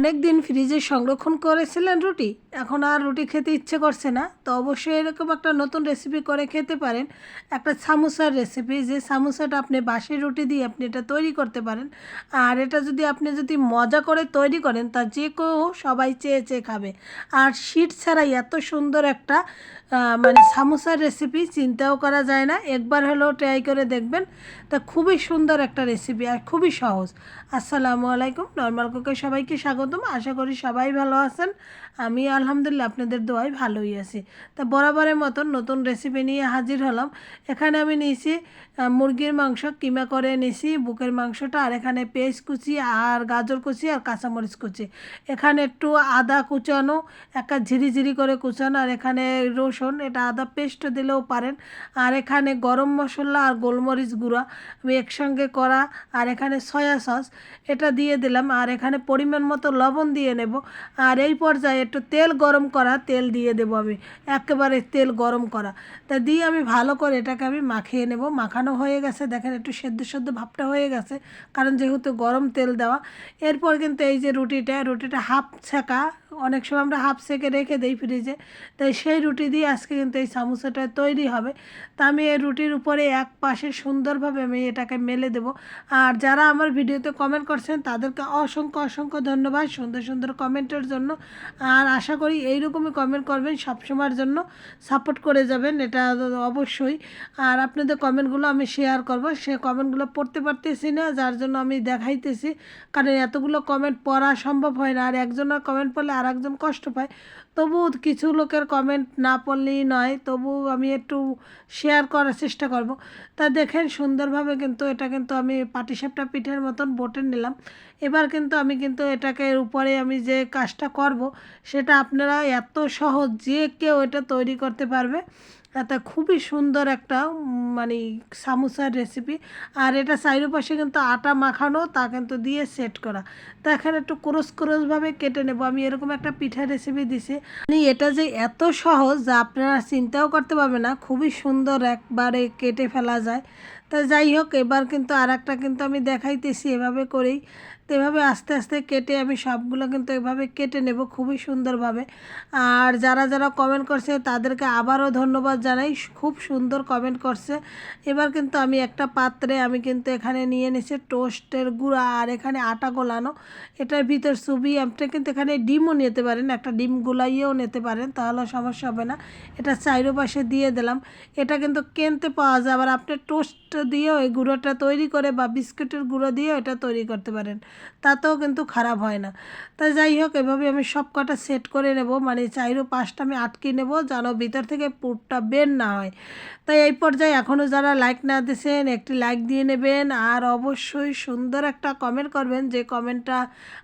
অনেক দিন ফ্রিজে সংরক্ষণ করেছিলেন রুটি, এখন আর রুটি খেতে ইচ্ছে করছে না। তো অবশ্যই এরকম একটা নতুন রেসিপি করে খেতে পারেন। একটা সামোসার রেসিপি যে সামোসাটা আপনি বাসি রুটি দিয়ে আপনি এটা তৈরি করতে পারেন। আর এটা যদি আপনি যদি মজা করে তৈরি করেন, তা যে কেউ সবাই চেয়ে চেয়ে খাবে। আর শীত ছাড়াই এত সুন্দর একটা মানে সামোসার রেসিপি চিন্তাও করা যায় না। একবার হলেও ট্রাই করে দেখবেন, তা খুবই সুন্দর একটা রেসিপি আর খুবই সহজ। আসসালামু আলাইকুম, নর্মাল কুকে সবাইকে স্বাগতম আশা করি সবাই ভালো আছেন। আমি আলহামদুলিল্লাহ আপনাদের দোয়ায় ভালোই আছি। তা বরাবরের মতন নতুন রেসিপি নিয়ে হাজির হলাম। এখানে আমি নিয়েছি মুরগির মাংস, কিমা করে নিয়েছি, বুকের মাংসটা, আর এখানে পেঁয়াজ কুচি, আর গাজর কুচি, আর কাঁচামরিচ কুচি। এখানে একটু আদা কুচানো, একটা ঝিরি ঝিরি করে কুচানো, আর এখানে রসুন, এটা আদা পেস্ট দিলেও পারেন। আর এখানে গরম মশলা আর গোলমরিচ গুঁড়া, আমি একসঙ্গে করা, আর এখানে সয়া সস, এটা দিয়ে দিলাম। আর এখানে পরিমাণ মতো লবণ দিয়ে নেব। আর এই পর্যায়ে একটু তেল গরম করা, তেল দিয়ে দেবো আমি। একেবারে তেল গরম করা। তা দিয়ে আমি ভালো করে এটাকে আমি মাখিয়ে নেব। মাখানো হয়ে গেছে। দেখেন একটু সেদ্ধ সেদ্ধ ভাবটা হয়ে গেছে। কারণ যেহেতু গরম তেল দেওয়া, এরপর কিন্তু এই যে রুটিটা রুটিটা হাফ ছেঁকা। অনেক সময় আমরা হাফ সেকে রেখে দিই ফ্রিজে। তাই সেই রুটি দিয়ে আজকে কিন্তু এই সামোসাটা তৈরি হবে। তা আমি এই রুটির উপরে এক পাশে সুন্দরভাবে আমি এটাকে মেলে দেব। আর যারা আমার ভিডিওতে কমেন্ট করছেন, তাদেরকে অসংখ্য অসংখ্য ধন্যবাদ। সুন্দর সুন্দর কমেন্টের জন্য। আর আশা করি এইরকমই কমেন্ট করবেন, সবসময়ের জন্য সাপোর্ট করে যাবেন, এটা অবশ্যই। আর আপনাদের কমেন্টগুলো আমি শেয়ার করব। সে কমেন্টগুলো পড়তে পারতেছি না, যার জন্য আমি দেখাইতেছি। কারণ এতগুলো কমেন্ট পড়া সম্ভব হয় না, আর একজনের কমেন্ট পড়লে আর একজন কষ্ট পায়। তবু কিছু লোকের কমেন্ট না পড়লেই নয়, তবু আমি একটু শেয়ার করার চেষ্টা করব। তা দেখেন সুন্দরভাবে কিন্তু এটা কিন্তু আমি পাটিসাপটা পিঠের মতন বটে নিলাম। এবার কিন্তু আমি কিন্তু এটাকে উপরে আমি যে কাজটা করব, সেটা আপনারা এত সহজ যে কেউ এটা তৈরি করতে পারবে। এটা খুবই সুন্দর একটা মানে সামোসার রেসিপি আর এটা চারিপাশে কিন্তু আটা মাখানো, তা কিন্তু দিয়ে সেট করা। তা এখানে একটু ক্রোস ক্রোসভাবে কেটে নেব। আমি এরকম একটা পিঠা রেসিপি দিছি। মানে এটা যে এত সহজ, যা আপনারা চিন্তাও করতে পারবেন না, খুবই সুন্দর একবারে কেটে ফেলা যায়। তা যাই হোক, এবার কিন্তু আর একটা কিন্তু আমি দেখাইতেছি, এভাবে করেই। তো এভাবে আস্তে আস্তে কেটে আমি সবগুলো কিন্তু এভাবে কেটে নেব খুবই সুন্দরভাবে। আর যারা যারা কমেন্ট করছে, তাদেরকে আবারও ধন্যবাদ জানাই। খুব সুন্দর কমেন্ট করছে। এবার কিন্তু আমি একটা পাত্রে আমি কিন্তু এখানে নিয়ে নিয়েছি টোস্টের গুঁড়া আর এখানে আটা গোলানো। এটার ভিতর সুবি আপনি কিন্তু এখানে ডিমও নিতে পারেন, একটা ডিম গুলাইয়েও নিতে পারেন, তাহলে সমস্যা হবে না। এটা চাইরো পাশে দিয়ে দিলাম। এটা কিন্তু কিনতে পাওয়া যায়, আবার আপনি টোস্ট দিয়েও এই গুঁড়োটা তৈরি করে বা বিস্কুটের গুঁড়ো দিয়েও এটা তৈরি করতে পারেন। তাতেও কিন্তু খারাপ হয় না। তা যাই হোক, এভাবে আমি সব কটা সেট করে নেব। মানে চাইরো পাশটা আমি আটকে নেব, যেন ভিতর থেকে পুরটা বের না হয়। তাই এই পর্যায়ে এখনও যারা লাইক না দিয়েছেন, একটি লাইক দিয়ে নেবেন। আর অবশ্যই সুন্দর একটা কমেন্ট করবেন। যে কমেন্টটা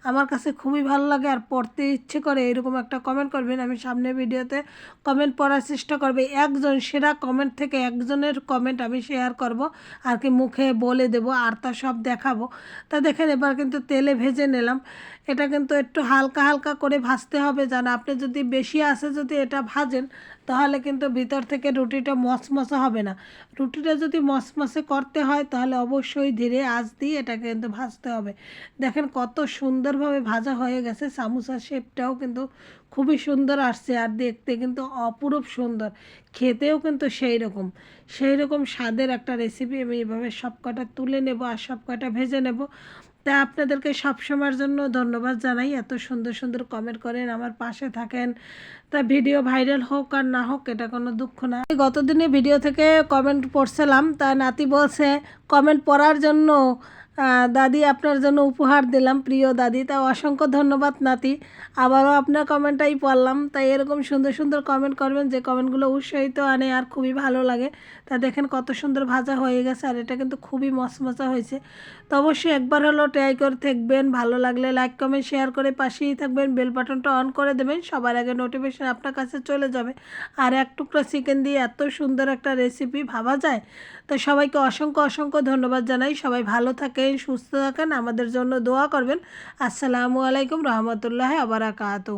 আমার কাছে খুবই ভালো লাগে আর পড়তে ইচ্ছে করে এরকম একটা কমেন্ট করবেন। আমি সামনে ভিডিওতে কমেন্ট পড়ার চেষ্টা করবে। একজন সেরা কমেন্ট থেকে একজনের কমেন্ট আমি শেয়ার করব। আর কি মুখে বলে দেব, আর তা সব দেখাবো। তা দেখেন, এবার কিন্তু তেলে ভেজে নিলাম। এটা কিন্তু একটু হালকা হালকা করে ভাজতে হবে যেন আপনি যদি বেশি আসে যদি এটা ভাজেন, তাহলে কিন্তু ভিতর থেকে রুটিটা মচমচে হবে না। রুটিটা যদি মচমচে করতে হয়, তাহলে অবশ্যই ধীরে আঁচ দিয়ে এটাকে কিন্তু ভাজতে হবে। দেখেন কত সুন্দরভাবে ভাজা হয়ে গেছে সামোসার শেপটাও কিন্তু খুবই সুন্দর আসছে আর দেখতে কিন্তু অপরূপ সুন্দর। খেতেও কিন্তু সেই রকম সেই রকম স্বাদের একটা রেসিপি আমি এভাবে সব কটা তুলে নেব আর সব কটা ভেজে নেব। তা আপনাদেরকে সব সময়ের জন্য ধন্যবাদ জানাই। এত সুন্দর সুন্দর কমেন্ট করেন, আমার পাশে থাকেন। তা ভিডিও ভাইরাল হোক আর না হোক, এটা কোনো দুঃখ না। গতদিনে ভিডিও থেকে কমেন্ট পড়ছিলাম, তা নাতি বলছে কমেন্ট পড়ার জন্য দাদি আপনার জন্য উপহার দিলাম, প্রিয় দাদি। তা অসংখ্য ধন্যবাদ, নাতি। আবারও আপনার কমেন্টটাই পড়লাম। তাই এরকম সুন্দর সুন্দর কমেন্ট করবেন, যে কমেন্টগুলো উৎসাহিত আনে আর খুবই ভালো লাগে। তা দেখেন কত সুন্দর ভাজা হয়ে গেছে, আর এটা কিন্তু খুবই মচমচা হয়েছে। তো অবশ্যই একবার হলো ট্রাই করে থাকবেন ভালো লাগলে লাইক, কমেন্ট, শেয়ার করে পাশেই থাকবেন। বেল বাটনটা অন করে দেবেন, সবার আগে নোটিফিকেশন আপনার কাছে চলে যাবে। আর এক টুকরা চিকেন দিয়ে এত সুন্দর একটা রেসিপি ভাবা যায়। তো সবাইকে অসংখ্য অসংখ্য ধন্যবাদ জানাই। সবাই ভালো থাকেন সুস্থ থাকেন আমাদের জন্য দোয়া করবেন। আসসালামু আলাইকুম রহমতুল্লাহ আবারাকাতু